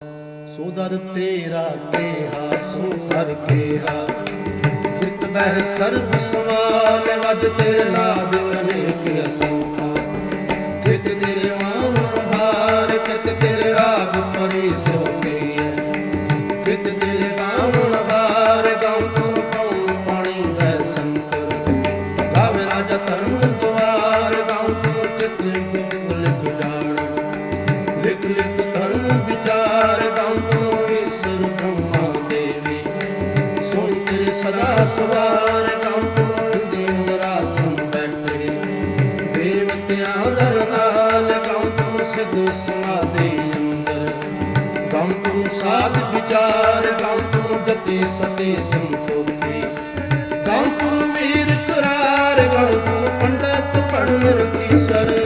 ਸੋ ਤੇਰਾ ਕੇਹਾ ਸੋ ਕੇਹਾ। ਜਿਤ ਬਹਿ ਸਰਬ ਸਵਾਲ ਵਜ ਤੇਰੇ ਨਾਦ ਅਨੇਕ ਅਸੰਖਾ। ਕਿਤ ਤੇਰੇ ਮਾਨ ਹਾਰ ਕਿਤ ਤੇਰੇ ਰਾਗ ਪਰੀ ਸੋ ਕਈਐ ਕਿਤ ਤੇਰੇ ਗਾਵਨ ਹਾਰ, ਗਾਉ ਤੂੰ ਕੌਣ ਪਾਣੀ ਵੈ ਸੰਤਰ। ਗਾਵੇ ਰਾਜਾ ਧਰਮ ਦੁਆਰ ਗਾਉ ਤੂੰ ਚਿਤ ਗੁਪਤ ਸਦਾ ਸਵਾਰ ਗਾਉ ਤੂੰ ਦੇਵ ਰਾਸਨ ਬੈਠੇ। ਦੇਵਤਿਆਂ ਦਰ ਨਾਲ ਗਾਉ ਤੂੰ ਸਮਾਦੇ ਅੰਦਰ। ਗਾਉ ਸਾਧ ਵਿਚਾਰ ਗਾਉ ਤੂੰ ਜਤੀ ਸੰਤੋਖੀ। ਗਾਉ ਵੀਰ ਕਰਾਰ ਗਾਉ ਪੰਡਤ ਪੜਨ ਰਖੀ ਸਰ